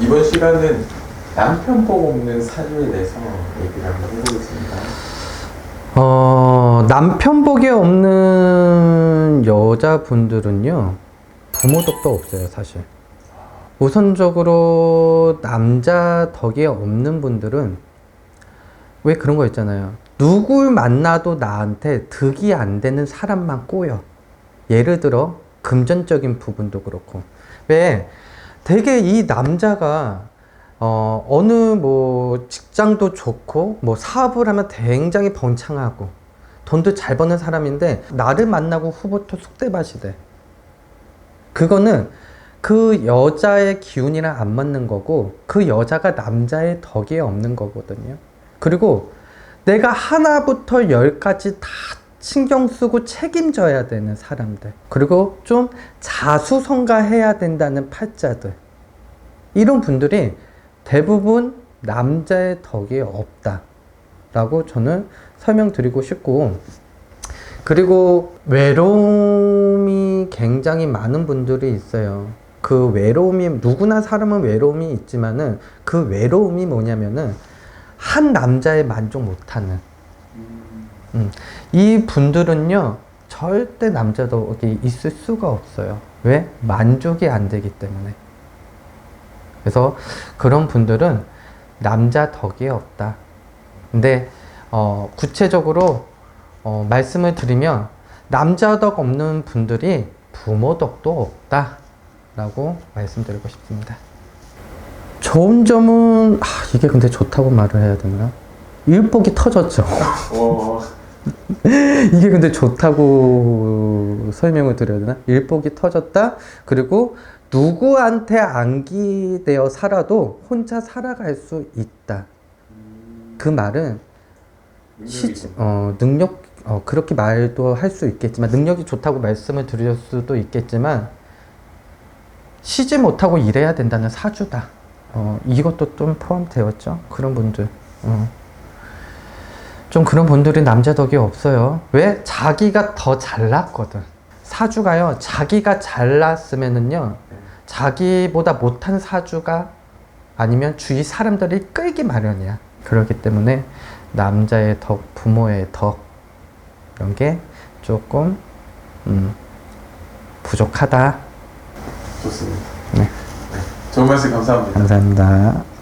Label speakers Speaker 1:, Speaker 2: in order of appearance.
Speaker 1: 이번 시간은 남편 복 없는 사주에 대해서 얘기를 한번 해보겠습니다.
Speaker 2: 어, 남편 복이 없는 여자분들은요, 부모 덕도 없어요, 사실. 우선적으로 남자 덕이 없는 분들은 왜 그런 거 있잖아요. 누굴 만나도 나한테 득이 안 되는 사람만 꼬여. 예를 들어, 금전적인 부분도 그렇고. 왜 되게 이 남자가 어, 어느 뭐 직장도 좋고 뭐 사업을 하면 굉장히 번창하고 돈도 잘 버는 사람인데 나를 만나고 후부터 쑥대밭이 돼. 그거는 그 여자의 기운이랑 안 맞는 거고 그 여자가 남자의 덕이 없는 거거든요. 그리고 내가 하나부터 열까지 다 신경 쓰고 책임져야 되는 사람들. 그리고 좀 자수성가해야 된다는 팔자들. 이런 분들이 대부분 남자의 덕이 없다. 라고 저는 설명드리고 싶고, 그리고 외로움이 굉장히 많은 분들이 있어요. 그 외로움이, 누구나 사람은 외로움이 있지만은 그 외로움이 뭐냐면은 한 남자에 만족 못하는. 음, 이 분들은요, 절대 남자 덕이 있을 수가 없어요. 왜? 만족이 안 되기 때문에. 그래서 그런 분들은 남자 덕이 없다. 근데 어, 구체적으로 어, 말씀을 드리면 남자 덕 없는 분들이 부모 덕도 없다 라고 말씀드리고 싶습니다. 좋은 점은 아, 이게 근데 좋다고 말을 해야 되나? 일복이 터졌죠.
Speaker 1: 어,
Speaker 2: 이게 근데 좋다고 설명을 드려야 되나? 일복이 터졌다. 그리고 누구한테 안기되어 살아도 혼자 살아갈 수 있다. 그 말은 시, 어, 능력 어, 그렇게 말도 할 수 있겠지만 능력이 좋다고 말씀을 드릴 수도 있겠지만 쉬지 못하고 일해야 된다는 사주다. 어, 이것도 좀 포함되었죠. 그런 분들. 어. 좀 그런 분들이 남자 덕이 없어요. 왜? 자기가 더 잘났거든. 사주가요, 자기가 잘났으면은요, 자기보다 못한 사주가 아니면 주위 사람들이 끌기 마련이야. 그렇기 때문에 남자의 덕, 부모의 덕, 이런 게 조금, 음, 부족하다.
Speaker 1: 좋습니다.
Speaker 2: 네.
Speaker 1: 좋은 말씀 감사합니다.
Speaker 2: 감사합니다.